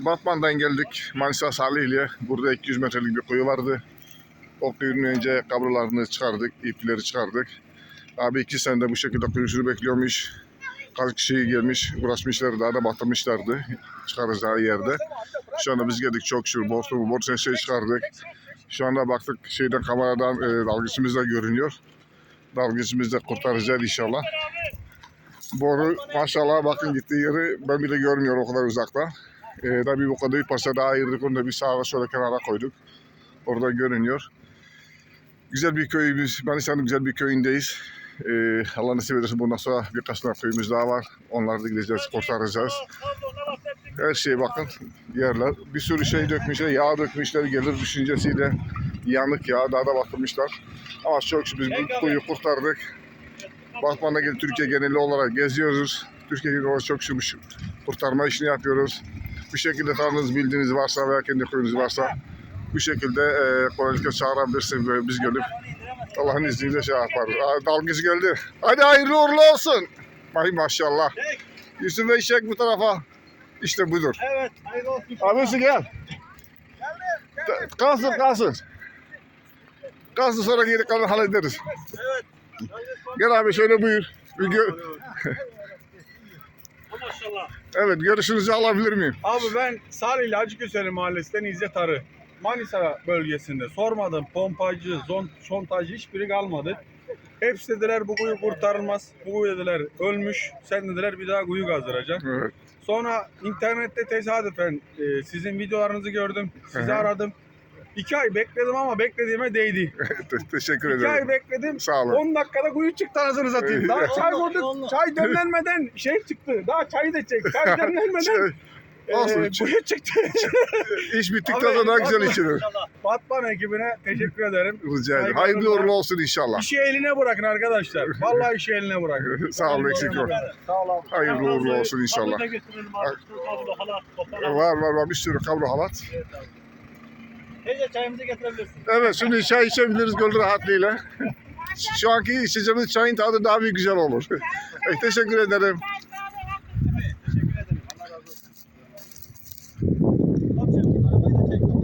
Batman'dan geldik. Manisa Salihli'ye. Burada 200 metrelik bir kuyu vardı. O kuyunun önce kablolarını çıkardık, ipleri çıkardık. Abi iki senede bu şekilde kuyusunu bekliyormuş. Kaç kişi gelmiş, uğraşmışlar, daha da batırmışlardı çıkaracağı yerde. Şu anda biz geldik çok şükür. Borsu, borsu şey çıkardık. Şu anda baktık şeyden kameradan e, dalgıçımız da görünüyor. Dalgıçımız da kurtaracağız inşallah. Boru maşallah bakın gittiği yeri ben bile görmüyorum o kadar uzakta. Ee, tabii bu kadar parça daha ayırdık onu da bir sağa sola kenara koyduk. Orada görünüyor. Güzel bir köyümüz, Manisa'nın güzel bir köyündeyiz. Ee, Allah nasip ederse bundan sonra birkaç tane köyümüz daha var. Onları da gideceğiz, kurtaracağız. Her şeye bakın yerler. Bir sürü şey dökmüşler, yağ dökmüşler gelir düşüncesiyle. Yanık yağ daha da batırmışlar. Ama çok şükür biz bu kuyu kurtardık. Batman'da Türkiye geneli olarak geziyoruz. Türkiye geneli olarak çok şükür kurtarma işini yapıyoruz. Bir şekilde tanıdığınız, bildiğiniz varsa veya kendi köyünüz varsa bu şekilde e, kolaylıkla çağırabilirsiniz ve biz gelip Allah'ın izniyle şey yaparız. Dalgıç geldi. Hadi hayırlı uğurlu olsun. Ay maşallah. Yusuf Bey çek bu tarafa. İşte budur. Evet, hayırlı olsun. Abisi gel. Kalsın kalsın. Kalsın sonra geri kalan hallederiz. Evet. Gel abi şöyle buyur. Bir gö- Maşallah. evet görüşünüzü alabilir miyim? Abi ben Salihli Hacıköse'li mahallesinden İzzet Arı. Manisa bölgesinde sormadım pompacı, zon, şontajcı hiçbiri kalmadı. Hepsi dediler bu kuyu kurtarılmaz. Bu kuyu dediler ölmüş. Sen dediler bir daha kuyu kazdıracak. Evet. Sonra internette tesadüfen e, sizin videolarınızı gördüm. Sizi Hı hı. aradım. İki ay bekledim ama beklediğime değdi. Te- teşekkür İki ay ederim. bekledim. Sağ olun. 10 dakikada kuyu çıktı anasını satayım. Daha çay koyduk. Çay demlenmeden şey çıktı. Daha çayı da çek. Çay demlenmeden Şey, olsun. eee kuyu çıktı. İş bittikten Abi, sonra daha güzel içilir. Batman ekibine teşekkür ederim. Rica ederim. Hayırlı uğurlu olsun inşallah. İşi eline bırakın arkadaşlar. Vallahi işi eline bırakın. Sağ olun eksik ol. Sağ olun. Hayırlı uğurlu olsun inşallah. Kablo da getirelim abi. Kablo, halat. Var var var bir sürü kablo halat. Teyze çayımızı getirebilirsin. Evet şimdi çay içebiliriz gönül rahatlığıyla. Şu anki içeceğimiz çayın tadı daha bir güzel olur. Evet, teşekkür ederim.